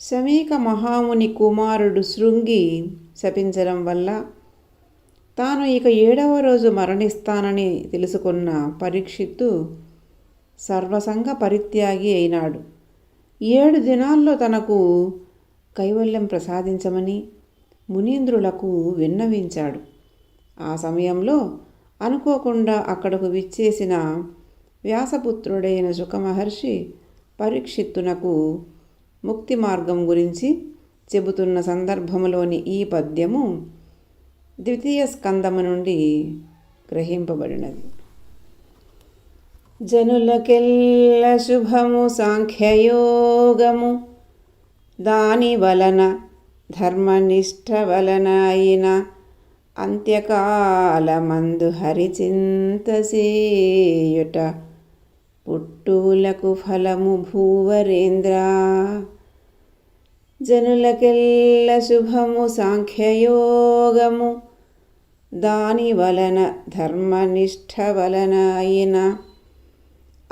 సమీక మహాముని కుమారుడు శృంగి శపించడం వల్ల తాను ఇక ఏడవ రోజు మరణిస్తానని తెలుసుకున్న పరీక్షిత్తు సర్వసంగ పరిత్యాగి అయినాడు. ఏడు దినాల్లో తనకు కైవల్యం ప్రసాదించమని మునీంద్రులకు విన్నవించాడు. ఆ సమయంలో అనుకోకుండా అక్కడకు విచ్చేసిన వ్యాసపుత్రుడైన సుఖమహర్షి పరీక్షిత్తునకు ముక్తి మార్గం గురించి చెబుతున్న సందర్భంలోని ఈ పద్యము ద్వితీయ స్కందము నుండి గ్రహింపబడినది. జనులకెల్ల శుభము సాంఖ్యయోగము దాని వలన ధర్మనిష్ట వలన అయిన అంత్యకాలమందు హరిచింతసేయుట పుట్టూలకు ఫలము భూవరేంద్ర. జనులకెల్ల శుభము సాంఖ్యయోగము. దాని వలన ధర్మనిష్ట వలన అయిన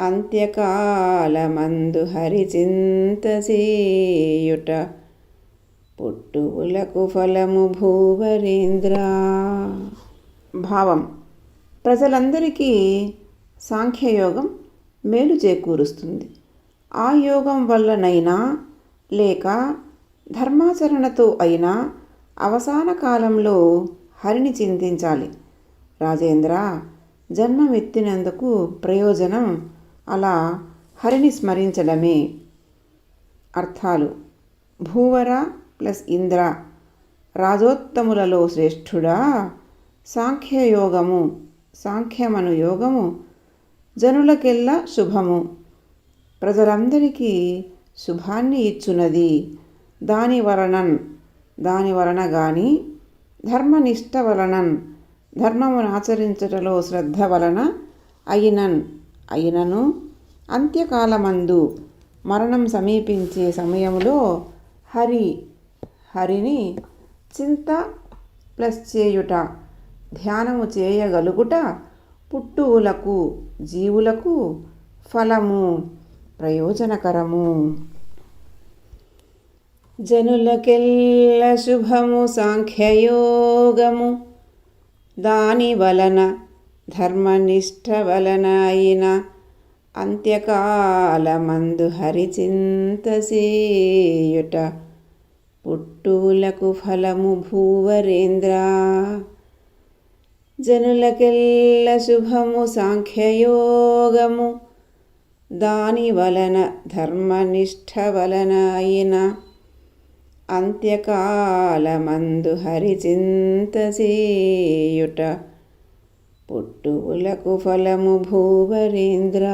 అంత్యకాలమందు హరిచింతసేయుట పుట్టువులకు ఫలము భూవరేంద్ర. భావం. ప్రజలందరికీ సాంఖ్యయోగం మేలు చేకూరుస్తుంది. ఆ యోగం వల్లనైనా లేక ధర్మాచరణతో అయినా అవసాన కాలంలో హరిని చింతించాలి. రాజేంద్ర జన్మమెత్తినందుకు ప్రయోజనం అలా హరిని స్మరించడమే. అర్థాలు భూవర ప్లస్ ఇంద్ర రాజోత్తములలో శ్రేష్ఠుడా సాంఖ్యయోగము సాంఖ్యమను యోగము జనులకెల్లా శుభము. ప్రజలందరికీ శుభాన్ని ఇచ్చునది. దాని వలనన్ దాని వలన గాని ధర్మనిష్ట వలనన్ ధర్మమును ఆచరించటలో శ్రద్ధ వలన అయినన్ అయినను అంత్యకాలమందు మరణం సమీపించే సమయంలో హరి హరిని చింత ప్లస్ చేయుట ధ్యానము చేయగలుగుట పుట్టువులకు జీవులకు ఫలము ప్రయోజనకరము. జనులకెల్ల శుభము సాంఖ్యయోగము. దాని వలన ధర్మనిష్ట వలన అయిన అంత్యకాలమందు హరిచింతసేయుట పుట్టులకు ఫలము భూవరేంద్ర. జనులకెల్ల శుభము సాంఖ్యయోగము. దాని వలన ధర్మనిష్ట వలన అయిన అంత్యకాలమందు హరిచింతసేయుట పుట్టువులకు ఫలము భూవరేంద్ర.